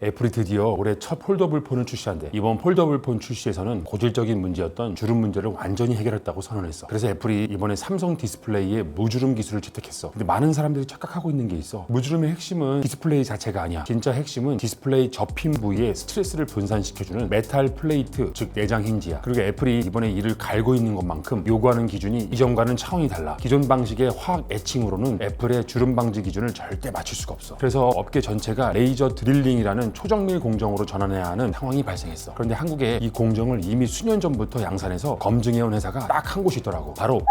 애플이 드디어 올해 첫 폴더블 폰을 출시한대. 이번 폴더블 폰 출시에서는 고질적인 문제였던 주름 문제를 완전히 해결했다고 선언했어. 그래서 애플이 이번에 삼성 디스플레이에 무주름 기술을 채택했어. 근데 많은 사람들이 착각하고 있는 게 있어. 무주름의 핵심은 디스플레이 자체가 아니야. 진짜 핵심은 디스플레이 접힌 부위에 스트레스를 분산시켜주는 메탈 플레이트, 즉 내장 힌지야. 그리고 애플이 이번에 이를 갈고 있는 것만큼 요구하는 기준이 이전과는 차원이 달라. 기존 방식의 화학 애칭으로는 애플의 주름 방지 기준을 절대 맞출 수가 없어. 그래서 업계 전체가 레이저 드릴링이라는 초정밀 공정으로 전환해야 하는 상황이 발생했어. 그런데 한국에 이 공정을 이미 수년 전부터 양산해서 검증해온 회사가 딱 한 곳이 있더라고. 바로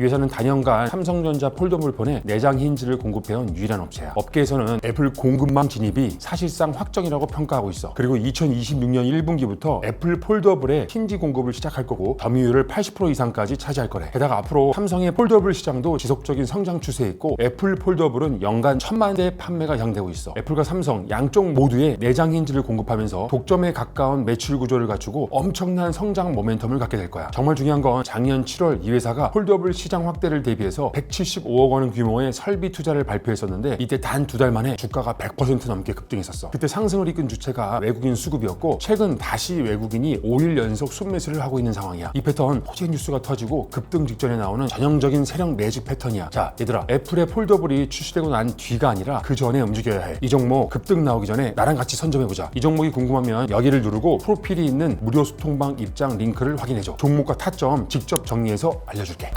이 회사는 단연간 삼성전자 폴더블 폰에 내장 힌지를 공급해온 유일한 업체야. 업계에서는 애플 공급망 진입이 사실상 확정이라고 평가하고 있어. 그리고 2026년 1분기부터 애플 폴더블의 힌지 공급을 시작할 거고 점유율을 80% 이상까지 차지할 거래. 게다가 앞으로 삼성의 폴더블 시장도 지속적인 성장 추세에 있고 애플 폴더블은 연간 천만 대 판매가 예상되고 있어. 애플과 삼성 양쪽 모두에 내장 힌지를 공급하면서 독점에 가까운 매출 구조를 갖추고 엄청난 성장 모멘텀을 갖게 될 거야. 정말 중요한 건 작년 7월 이 회사가 폴더블 시장 확대를 대비해서 175억 원 규모의 설비 투자를 발표했었는데 이때 단 두 달 만에 주가가 100% 넘게 급등했었어. 그때 상승을 이끈 주체가 외국인 수급이었고 최근 다시 외국인이 5일 연속 순매수를 하고 있는 상황이야. 이 패턴 호재 뉴스가 터지고 급등 직전에 나오는 전형적인 세력 매직 패턴이야. 자, 얘들아, 애플의 폴더블이 출시되고 난 뒤가 아니라 그 전에 움직여야 해. 이 종목 급등 나오기 전에 나랑 같이 선점해보자. 이 종목이 궁금하면 여기를 누르고 프로필이 있는 무료 소통방 입장 링크를 확인해줘. 종목과 타점 직접 정리해서 알려줄게.